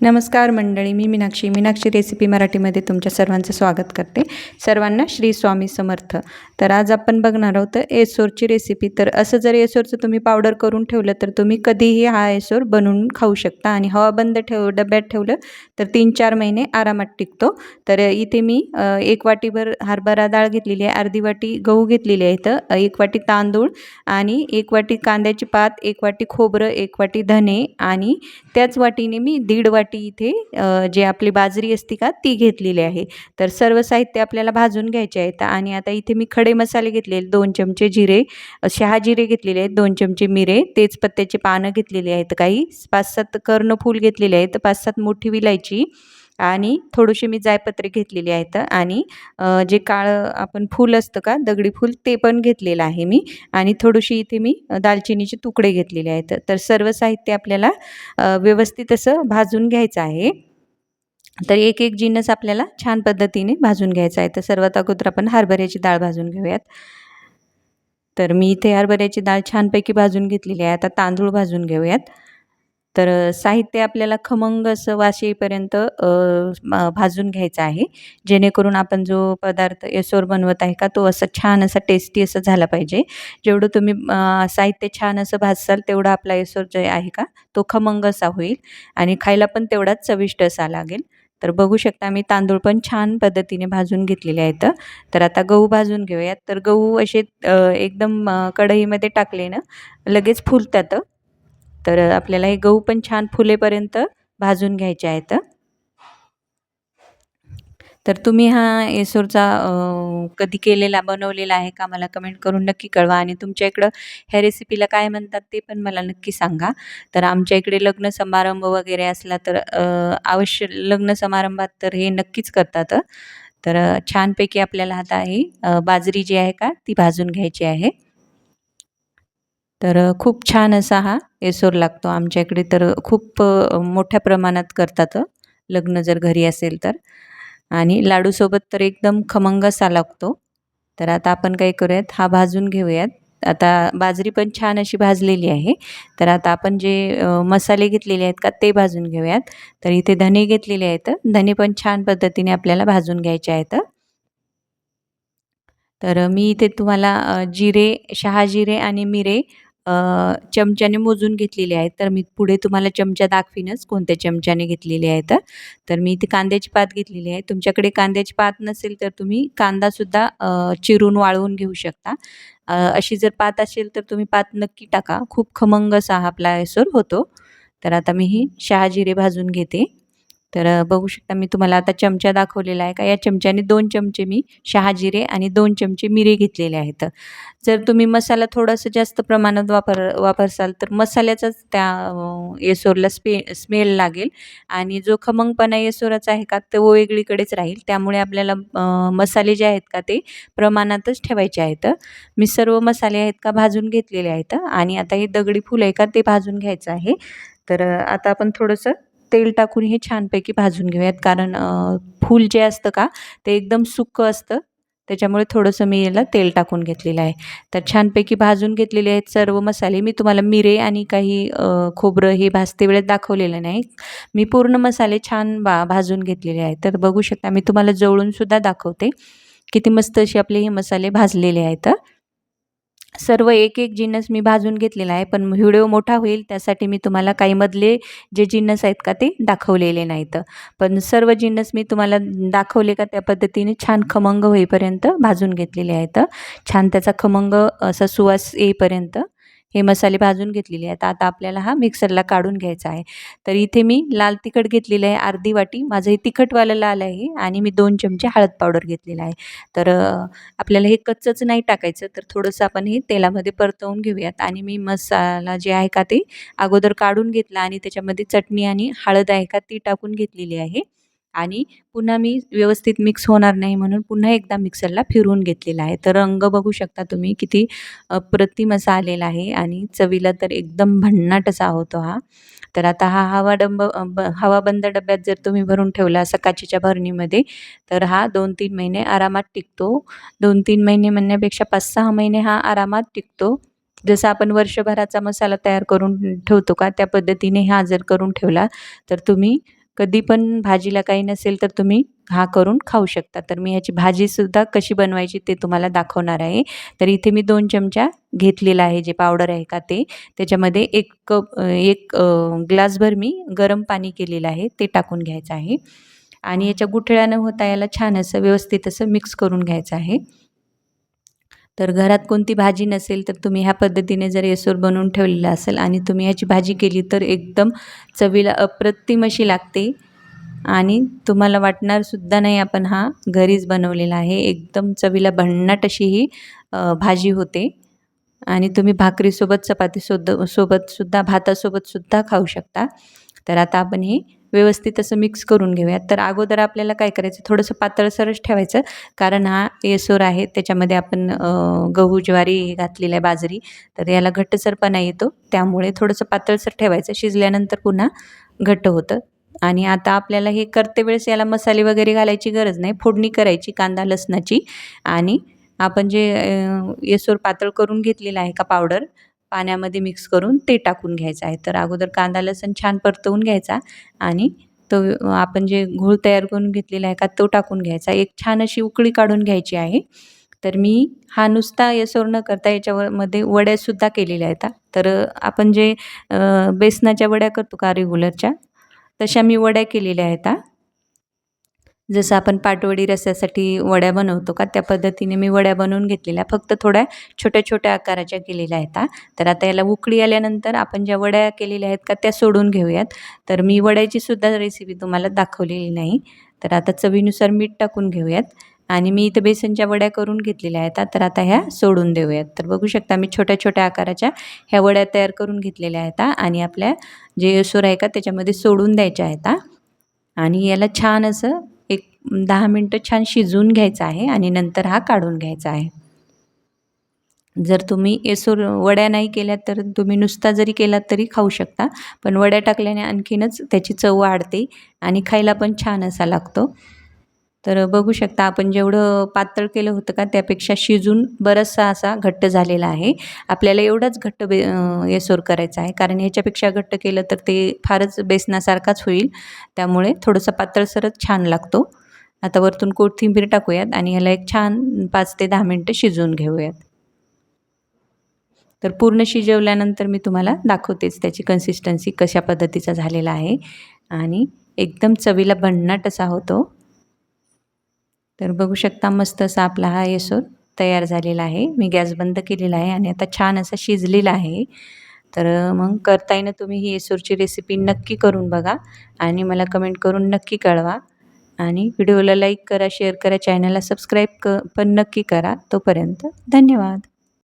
नमस्कार मंडळी मी मीनाक्षी. मीनाक्षी रेसिपी मराठीमध्ये तुमच्या सर्वांचं स्वागत करते. सर्वांना श्री स्वामी समर्थ. तर आज आपण बघणार आहोत एसोरची रेसिपी. तर असं जर एसोरचं तुम्ही पावडर करून ठेवलं तर तुम्ही कधीही हा एसोर बनवून खाऊ शकता. आणि हवा बंद ठेव डब्यात ठेवलं तर तीन चार महिने आरामात टिकतो. तर इथे मी एक वाटीभर हरभरा डाळ घेतलेली आहे अर्धी वाटी गहू घेतलेली आहे इथं एक वाटी तांदूळ आणि एक वाटी कांद्याची पात एक वाटी खोबरं एक वाटी धने आणि त्याच वाटीने मी दीड वाटी वाटी इथे जे आपली बाजरी असते का ती घेतलेली आहे. तर सर्व साहित्य आपल्याला भाजून घ्यायचे आहेत आणि आता इथे मी खडे मसाले घेतलेले दोन चमचे जिरे शहा जिरे घेतलेले आहेत दोन चमचे मिरे तेजपत्त्याचे पानं घेतलेली आहेत काही पाच सात कर्णफूल घेतलेले आहेत पाच सात मोठी विलायची. आणि थोडीशी मी जायपत्रे घेतलेली आहेत आणि जे काळं आपण फूल असतं का दगडी फूल ते पण घेतलेलं आहे मी. आणि थोडीशी इथे मी दालचिनीचे तुकडे घेतलेले आहेत. तर सर्व साहित्य आपल्याला व्यवस्थित असं भाजून घ्यायचं आहे. तर एक एक जिन्नस आपल्याला छान पद्धतीने भाजून घ्यायचा आहे. तर सर्वात अगोदर आपण हरभऱ्याची डाळ भाजून घेऊयात. तर मी इथे हरभऱ्याची डाळ छानपैकी भाजून घेतलेली आहे. आता तांदूळ भाजून घेऊयात. तर साहित्य आपल्याला खमंग असं वाशीपर्यंत भाजून घ्यायचं आहे. जेणेकरून आपण जो पदार्थ एसोर बनवत आहे का तो असं छान असा टेस्टी असं झाला पाहिजे. जेवढं तुम्ही साहित्य छान असं भाजसाल तेवढा आपला एसोर जे आहे का तो खमंग असा होईल आणि खायला पण तेवढाच चविष्ट असा लागेल. तर बघू शकता मी तांदूळ पण छान पद्धतीने भाजून घेतलेले आहेत. तर आता गहू भाजून घेऊयात. तर गहू असे एकदम कढईमध्ये टाकले ना लगेच फुलतात. तर आपल्याला हे गहू पण छान फुलेपर्यंत भाजून घ्यायचे आहेत. तर तुम्ही हा एसोरचा कधी केलेला बनवलेला आहे का मला कमेंट करून नक्की कळवा आणि तुमच्या इकडं ह्या रेसिपीला काय म्हणतात ते पण मला नक्की सांगा. तर आमच्या इकडे लग्न समारंभ वगैरे असला तर अवश्य लग्न समारंभात तर हे नक्कीच करतात. तर छानपैकी आपल्याला आता ही बाजरी जी आहे का ती भाजून घ्यायची आहे. तर खूप छान असा हा एसोर लागतो आमच्या इकडे. तर खूप मोठ्या प्रमाणात करतात लग्न जर घरी असेल तर. आणि लाडूसोबत तर एकदम खमंग असा लागतो. तर आता आपण काय करूयात हा भाजून घेऊयात. आता बाजरी पण छान अशी भाजलेली आहे. तर आता आपण जे मसाले घेतलेले आहेत का ते भाजून घेऊयात. तर इथे धने घेतलेले आहेत. धने पण छान पद्धतीने आपल्याला भाजून घ्यायचे आहेत. तर मी इथे तुम्हाला जिरे शहाजिरे आणि मिरे चमच्याने मोजून घेतलेले आहेत. तर मी पुढे तुम्हाला चमचा दाखवीनच कोणत्या चमच्याने घेतलेले आहेत. तर मी इथे कांद्याची पात घेतलेली आहे. तुमच्याकडे कांद्याची पात नसेल तर तुम्ही कांदासुद्धा चिरून वाळवून घेऊ शकता. अशी जर पात असेल तर तुम्ही पात नक्की टाका. खूप खमंग असा हा आपला होतो. तर आता मी ही शहाजिरे भाजून घेते. तर बघू शकता मी तुम्हाला आता चमचा दाखवलेला आहे का? या चमच्याने दोन चमचे मी शहाजिरे आणि दोन चमचे मिरे घेतलेले आहेत. जर तुम्ही मसाला थोडासा जास्त प्रमाणात वापर वापरसाल तर मसाल्याचाच त्या येसोरला स्पे स्मेल लागेल आणि जो खमंगपणा येसोराचा आहे का तो वेगळीकडेच राहील. त्यामुळे आपल्याला मसाले जे आहेत का ते प्रमाणातच ठेवायचे आहेत. मी सर्व मसाले आहेत का भाजून घेतलेले आहेत आणि आता हे दगडी फुलं आहे का ते भाजून घ्यायचं आहे. तर आता आपण थोडंसं तेल टाकून हे छानपैकी भाजून घेऊयात. कारण फूल जे असतं का ते एकदम सुक्कं असतं. त्याच्यामुळे थोडंसं मी याला तेल टाकून घेतलेलं आहे. तर छानपैकी भाजून घेतलेले आहेत सर्व मसाले. मी तुम्हाला मिरे आणि काही खोबरं हे भाजते वेळेत दाखवलेलं नाही. मी पूर्ण मसाले छान बा भाजून घेतलेले आहेत. तर बघू शकता मी तुम्हाला जवळूनसुद्धा दाखवते. किती मस्त असे आपले हे मसाले भाजलेले आहेत. सर्व एक एक जिन्नस मी भाजून घेतलेला आहे. पण व्हिडिओ मोठा होईल त्यासाठी मी तुम्हाला काही मधले जे जिन्नस आहेत का ते दाखवलेले नाहीत. पण सर्व जिन्नस मी तुम्हाला दाखवले का त्या पद्धतीने छान खमंग होईपर्यंत भाजून घेतलेले आहेत. छान त्याचा खमंग असा सुवास येईपर्यंत हे मसाले भाजून घेतलेले आहेत. आता आपल्याला हा मिक्सरला काढून घ्यायचा आहे. तर इथे मी लाल तिखट घेतलेलं आहे अर्धी वाटी. माझं हे तिखटवालं लाल आहे आणि मी दोन चमचे हळद पावडर घेतलेला आहे. तर आपल्याला हे कच्चंच नाही टाकायचं. तर थोडंसं आपण हे तेलामध्ये परतवून घेऊयात. आणि मी मसाला जे आहे का ते अगोदर काढून घेतला आणि त्याच्यामध्ये चटणी आणि हळद आहे का ती टाकून घेतलेली आहे. आणि पुन्हा मी व्यवस्थित मिक्स होणार नाही म्हणून पुन्हा एकदा मिक्सरला फिरवून घेतलेला आहे. तर रंग बघू शकता तुम्ही किती अप्रतिम असा आलेला आहे आणि चवीला तर एकदम भन्नाट असा होतो हा. तर आता हा हवा डंब हवा बंद डब्यात जर तुम्ही भरून ठेवला सकाळच्या भरणीमध्ये तर हा दोन तीन महिने आरामात टिकतो. दोन तीन महिने म्हणण्यापेक्षा पाच सहा महिने हा आरामात टिकतो. जसं आपण वर्षभराचा मसाला तयार करून ठेवतो का त्या पद्धतीने हा जर करून ठेवला तर तुम्ही कधी पण भाजीला काही नसेल तर तुम्ही हा करून खाऊ शकता. तर मी ह्याची भाजीसुद्धा कशी बनवायची ते तुम्हाला दाखवणार आहे. तर इथे मी दोन चमचा घेतलेला आहे जे पावडर आहे का ते. त्याच्यामध्ये एक कप एक ग्लासभर मी गरम पाणी केलेलं आहे ते टाकून घ्यायचं आहे. आणि याच्या गुठळ्या न होता याला छान असं व्यवस्थित असं मिक्स करून घ्यायचं आहे. तर घरात कोणती भाजी नसेल तर तुम्ही ह्या पद्धतीने जर येसूर बनवून ठेवलेलं असेल आणि तुम्ही ह्याची भाजी केली तर एकदम चवीला अप्रतिम अशी लागते. आणि तुम्हाला वाटणारसुद्धा नाही आपण हा घरीच बनवलेला आहे. एकदम चवीला भन्नाट अशी ही भाजी होते. आणि तुम्ही भाकरीसोबत चपातीसोद सोबतसुद्धा भातासोबतसुद्धा खाऊ शकता. तर आता आपण ही व्यवस्थित असं मिक्स करून घेऊयात. तर अगोदर आपल्याला काय करायचं? थोडंसं पातळसरच ठेवायचं. कारण हा येसोर आहे त्याच्यामध्ये आपण गहू ज्वारी घातलेलं आहे बाजरी तर याला घट्टसरपणा येतो. त्यामुळे थोडंसं पातळसर ठेवायचं. शिजल्यानंतर पुन्हा घट्ट होतं. आणि आता आपल्याला हे करते वेळेस याला मसाले वगैरे घालायची गरज नाही. फोडणी करायची कांदा लसणाची. आणि आपण जे येसोर पातळ करून घेतलेला आहे का पावडर पाण्यामध्ये मिक्स करून ते टाकून घ्यायचं आहे. तर अगोदर कांदा लसूण छान परतवून घ्यायचा आणि तो आपण जे घोळ तयार करून घेतलेला आहे का तो टाकून घ्यायचा. एक छान अशी उकळी काढून घ्यायची आहे. तर मी हा नुसता यसोर न करता याच्यावर मध्ये वड्यासुद्धा केलेल्या आहेत. तर आपण जे बेसनाच्या वड्या करतो का रेग्युलरच्या तशा मी वड्या केलेल्या आहेत. जसं आपण पाटवडी रस्यासाठी वड्या बनवतो का त्या पद्धतीने मी वड्या बनवून घेतलेल्या. फक्त थोड्या छोट्या छोट्या आकाराच्या केलेल्या आहेत तर आता याला उकळी आल्यानंतर आपण ज्या वड्या केलेल्या आहेत का त्या सोडून घेऊयात. तर मी वड्याची सुद्धा रेसिपी तुम्हाला दाखवलेली नाही. तर आता चवीनुसार मीठ टाकून घेऊयात. आणि मी इथं बेसनच्या वड्या करून घेतलेल्या आहेत तर आता ह्या सोडून देऊयात. तर बघू शकता मी छोट्या छोट्या आकाराच्या ह्या वड्या तयार करून घेतलेल्या आहेत आणि आपल्या जे सूर आहे का त्याच्यामध्ये सोडून द्यायच्या आहेत आणि याला छान असं दहा मिनटं छान शिजवून घ्यायचं आहे आणि नंतर हा काढून घ्यायचा आहे. जर तुम्ही येसूर वड्या नाही केल्या तर तुम्ही नुसता जरी केलात तरी खाऊ शकता पण वड्या टाकल्याने आणखीनच त्याची चव वाढते आणि खायला पण छान असा लागतो. तर बघू शकता आपण जेवढं पातळ केलं होतं का त्यापेक्षा शिजून बराचसा असा घट्ट झालेला आहे. आपल्याला एवढाच घट्ट बे येसोर करायचा आहे कारण ह्याच्यापेक्षा घट्ट केलं तर ते फारच बेसनासारखाच होईल त्यामुळे थोडंसं पातळसरच छान लागतो. आता वरतून कोथिंबीर टाकूयात आणि ह्याला एक छान पाच ते दहा मिनटं शिजवून घेऊयात. तर पूर्ण शिजवल्यानंतर मी तुम्हाला दाखवतेच त्याची कन्सिस्टन्सी कशा पद्धतीचा झालेला आहे. आणि एकदम चवीला भन्नाट असा होतो. तर बघू शकता मस्त असा आपला हा येसोर तयार झालेला आहे. मी गॅस बंद केलेला आहे आणि आता छान असा शिजलेला आहे. तर मग करता येणं तुम्ही ही येसूरची रेसिपी नक्की करून बघा आणि मला कमेंट करून नक्की कळवा. आणि व्हिडिओला लाईक करा शेअर करा चॅनलला सबस्क्राईब क पण नक्की करा तोपर्यंत धन्यवाद.